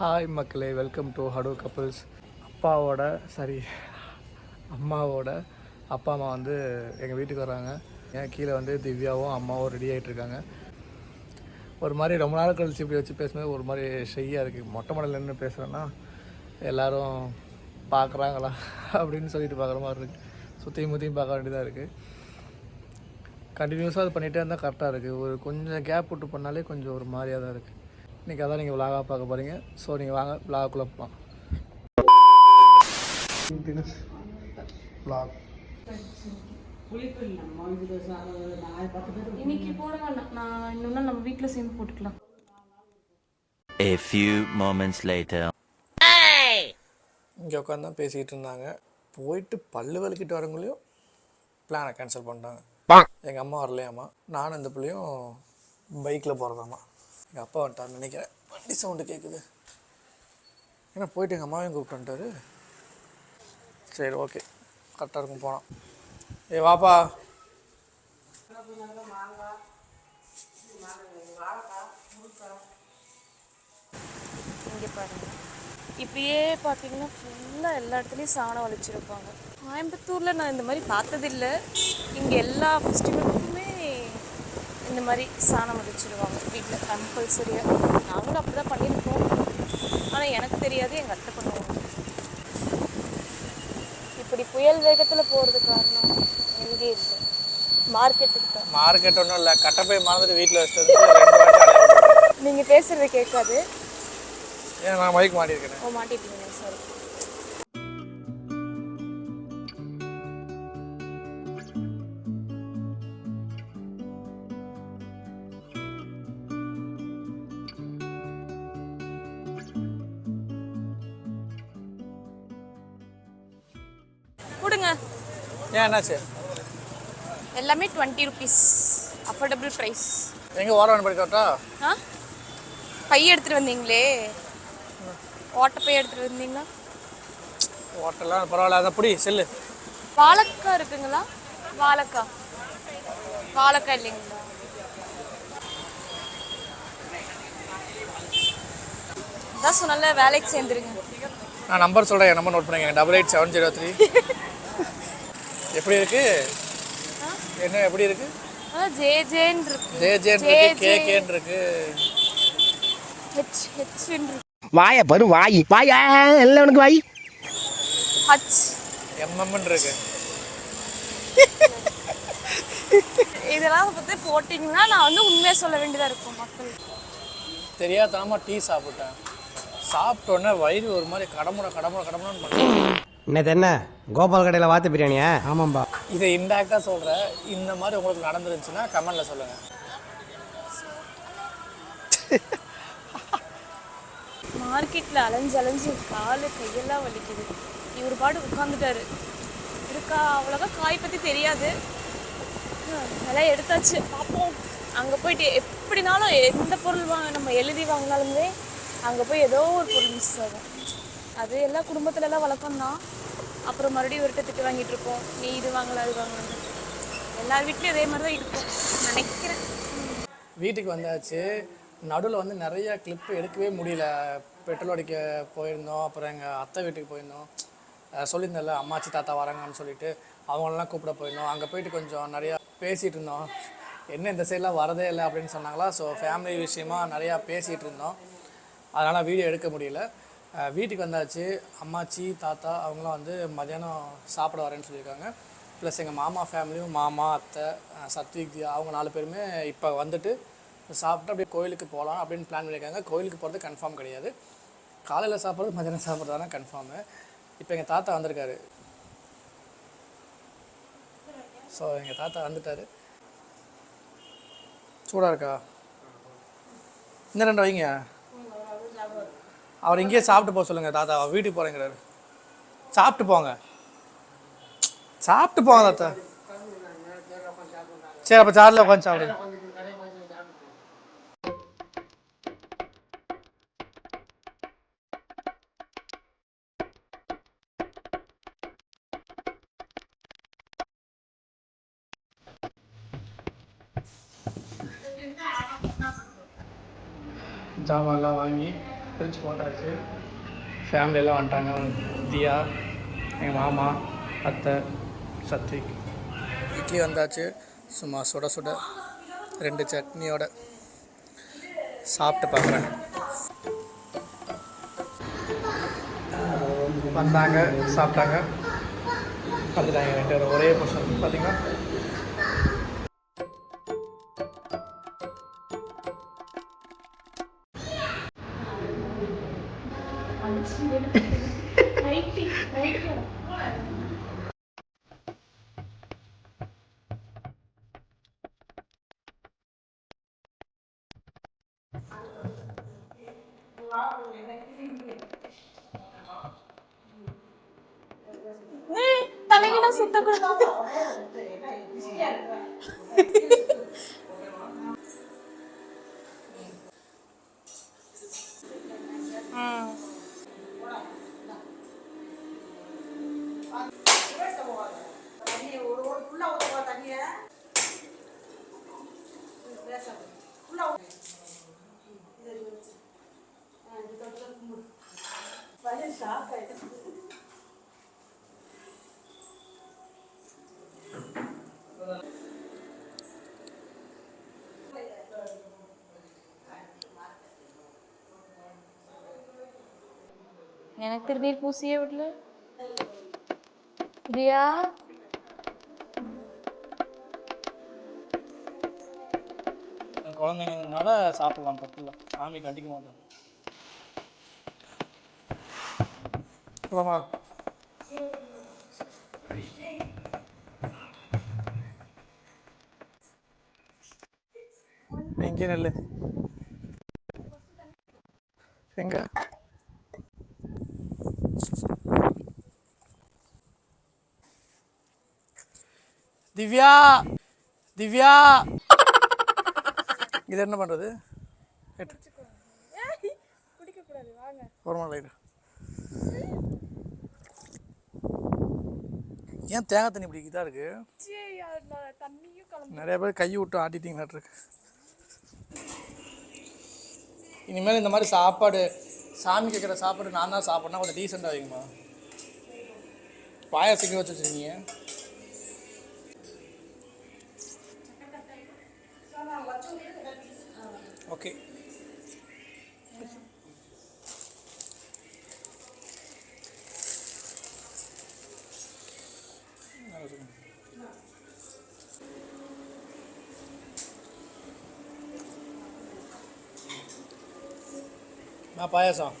Hi மக்களே. Welcome to ஹடோ couples அப்பாவோட சாரி அம்மாவோட அப்பா அம்மா வந்து எங்கள் வீட்டுக்கு வராங்க. ஏன் கீழே வந்து திவ்யாவும் அம்மாவும் ரெடி ஆகிட்டு இருக்காங்க. ஒரு மாதிரி ரொம்ப நாள் கழிச்சு இப்படி வச்சு பேசும்போது ஒரு மாதிரி ஷையாக இருக்குது மொட்டை மாடல நின்று பேசுகிறேன்னா எல்லோரும் பார்க்குறாங்களா அப்படின்னு சொல்லிட்டு பார்க்குற மாதிரி இருக்குது சுற்றியும் முற்றியும் பார்க்க வேண்டியதாக இருக்குது கண்டினியூஸாக அது பண்ணிகிட்டே இருந்தால் கரெக்டாக இருக்குது ஒரு கொஞ்சம் கேப் விட்டு பண்ணாலே கொஞ்சம் ஒரு மாதிரியாக தான் இருக்குது இன்றைக்கி அதான் நீங்கள் விலாகாக பார்க்க போகிறீங்க ஸோ நீங்கள் வாங்க விலாகுக்குள்ளே போகலாம் vlog. இன்னைக்கு போட வேண்டாம் நான் இன்னொன்று நம்ம வீட்டில் சேர்ந்து போட்டுக்கலாம். A few moments later. இங்கே உட்காந்து தான் பேசிகிட்டு இருந்தாங்க. போயிட்டு பல்லு வலிக்கிட்டு வரவங்களையும் பிளானை கேன்சல் பண்ணிட்டாங்க. எங்கள் அம்மா வரலையாம்மா. நானும் இந்த பிள்ளையும் பைக்கில் போகிறதாம்மா எங்கள் அப்பா வந்துட்டான்னு நினைக்கிறேன். வண்டி சவுண்டு கேட்குது ஏன்னா போயிட்டு எங்கள் அம்மாவையும் கூப்பிட்டு வந்துட்டாரு. சரி ஓகே. கரெக்டாக இருக்கும் போனோம் ஏ வாப்பா. இங்கே பாருங்க. இப்படியே பார்த்தீங்கன்னா ஃபுல்லாக எல்லா இடத்துலையும் சாணம் வலிச்சிருப்பாங்க. கோயம்புத்தூரில் நான் இந்த மாதிரி பார்த்ததில்ல. இங்கே எல்லா ஃபெஸ்டிவலுக்கும் இந்த மாதிரி சாணம் வலிச்சிருவாங்க வீட்டில் கம்பல்சரியாக நாங்களும் அப்படி தான் பண்ணியிருக்கோம். ஆனால் எனக்கு தெரியாது எங்கள் அத்தை பண்ணுவாங்க. இப்படி புயல் வேகத்தில் போகிறது காரணம் எங்கே இல்லை மார்க்கெட்டுக்கு மார்க்கெட் ஒன்றும் இல்லை. கட்டப்பை மறந்துட்டு வீட்டில் விட்டுருக்கேன். நீங்கள் பேசுகிறது கேட்காது. ஏன் நான் மைக் மாட்டியிருக்கேன். ஓ மாட்டிட்டீங்க. சாரி ஏன் என்னாச்சு? எல்லாமே டுவெண்ட்டி ருபீஸ் அஃபோர்டபுள் ப்ரைஸ் எங்கே ஓரவன் படிக்கட்டா ஆ? பை எடுத்துகிட்டு வந்தீங்களே. ஓட்ட பை எடுத்துகிட்டு வந்தீங்களா? ஹோட்டல்லாம் பரவாயில்ல. அதை பிடி செல்லு. வாழைக்காய் இருக்குங்களா? வாழைக்காய். வாழைக்காய் இல்லைங்களா? அதான் சொன்னல வேலைக்கு சேர்ந்துருங்க. நான் நம்பர் சொல்கிறேன் என் நம்பர் நோட் பண்ணிக்கங்க. Double eight seven zero three எப்படி இருக்கு? என்ன எப்படி இருக்கு? ஜே ஜேன்னு இருக்கு. ஜே ஜேன் இருக்கு கே கேன் இருக்கு. ஹெச் ஹெச்ன்னு இருக்கு. வாய பரு வாய். வாயா எல்லாம் உனக்கு வாய். ஹச். எம்எம்னு இருக்கு. இதெல்லாம் பற்றி போட்டிங்கன்னா நான் வந்து உண்மையை சொல்ல வேண்டியதாக இருக்கும் மக்கள். டீ சாப்பிட்டேன். சாப்பிட்ட உடனே வயிறு ஒரு மாதிரி கடமுட கடமுட கடமுடன்னு பண்ணுறேன் என்னது என்ன? கோபால் கடையில் வாத்து பிரியாணியா? ஆமாம்பா. இதை இன்டேரக்டாக சொல்கிறேன் இந்த மாதிரி உங்களுக்கு நடந்துருந்துச்சுன்னா கமெண்டில் சொல்லுங்கள் மார்க்கெட்டில் அலைஞ்சு அலைஞ்சு காலு கையெல்லாம் வலிக்குது. இவர் பாடு உட்காந்துட்டாரு இருக்கா? அவ்வளோவா காய் பற்றி தெரியாது. ஹம், எல்லாம் எடுத்தாச்சு. பார்ப்போம் அங்கே போயிட்டு எப்படினாலும் எந்த பொருள் வாங்க நம்ம எழுதி வாங்கினாலுமே அங்கே போய் ஏதோ ஒரு பொருள் மிஸ் ஆகும். அது எல்லா குடும்பத்துல எல்லாம் வழக்கம் தான் அப்புறம் மறுபடியும் இவர்கிட்ட திட்டு வாங்கிட்டு இருப்போம் நீ இது வாங்கல அது வாங்கலாம் எல்லார் வீட்லேயும் அதே மாதிரி தான் இருக்கும். நினைக்கிறேன். வீட்டுக்கு வந்தாச்சு. நடுவில் வந்து நிறைய கிளிப்பு எடுக்கவே முடியல. பெட்ரோல் அடிக்க போயிருந்தோம். அப்புறம் எங்கள் அத்தை வீட்டுக்கு போயிருந்தோம். சொல்லியிருந்தல சொல்லியிருந்தேன்ல அம்மாச்சி தாத்தா வராங்கன்னு சொல்லிட்டு அவங்களெலாம் கூப்பிட போயிருந்தோம். அங்கே போயிட்டு கொஞ்சம் நிறையா பேசிகிட்டு இருந்தோம். என்ன இந்த சைட்லாம் வரதே இல்லை அப்படின்னு சொன்னாங்களா. ஸோ ஃபேமிலி விஷயமா நிறையா பேசிகிட்டு இருந்தோம். அதனால் வீடியோ எடுக்க முடியல. வீட்டுக்கு வந்தாச்சு. அம்மாச்சி தாத்தா அவங்களாம் வந்து மதியானம் சாப்பிட வரேன்னு சொல்லியிருக்காங்க. ப்ளஸ் எங்கள் மாமா ஃபேமிலியும் மாமா அத்தை அஹ் சத்விக் அவங்க நாலு பேருமே இப்போ வந்துட்டு சாப்பிட்டு அப்படியே கோயிலுக்கு போகலாம் அப்படின்னு பிளான் பண்ணியிருக்காங்க. கோயிலுக்கு போகிறது கன்ஃபார்ம் கிடையாது. காலையில் சாப்பிட்றது மதியானம் சாப்பிட்றது தானே கன்ஃபார்மு இப்போ எங்கள் தாத்தா வந்திருக்காரு. ஸோ எங்கள் தாத்தா வந்துட்டாரு. சூடாக இருக்கா? இன்னும் ரெண்டு வைங்க. அவர் இங்கேயே சாப்பிட்டு போக சொல்லுங்கள் தாத்தா. வீட்டுக்கு போகிறேங்கிறாரு சாப்பிட்டு போங்க. சாப்பிட்டு போங்க தாத்தா. சரி அப்போ சாரில் உட்காந்து சாப்பிடுங்க ஜாமான்லாம் வாங்கி பிரிச்சு போட்டாச்சு. ஃபேமிலியெல்லாம் வந்துட்டாங்க. தியா எங்கள் மாமா அத்தை சத்விக். இட்லி வந்தாச்சு. சும்மா சுட சுட ரெண்டு சட்னியோட சாப்பிட்டு பார்க்குறேன். வந்தாங்க சாப்பிட்டாங்க. பார்த்துட்டாங்க ரெண்டு ஒரே பர்சன் பார்த்தீங்களா தலைகளாம் சுத்தக்கூடாது எனக்கு திருநீர் பூசியே விடல. தியா குழந்தைங்கனால சாப்பிடலாம் தப்பு இல்லை சாமி கண்டிக்க மாட்டோம் போமா எங்கே நெல் எங்க? திவ்யா திவ்யா. இது என்ன பண்ணுறது ஒரு ஏன் தேங்காய் தண்ணி இப்படி இதாக இருக்கு? நிறைய பேர் கை விட்டு ஆட்டிட்டீங்களாட்ருக்கு இனிமேல் இந்த மாதிரி சாப்பாடு சாமி கேட்குற சாப்பாடு நான் தான் சாப்பிட்னா கொஞ்சம் டீசெண்டாக வைங்கம்மா பாயாசம் வச்சு வச்சுருக்கீங்க. ஓகே நான் பாயாசம்.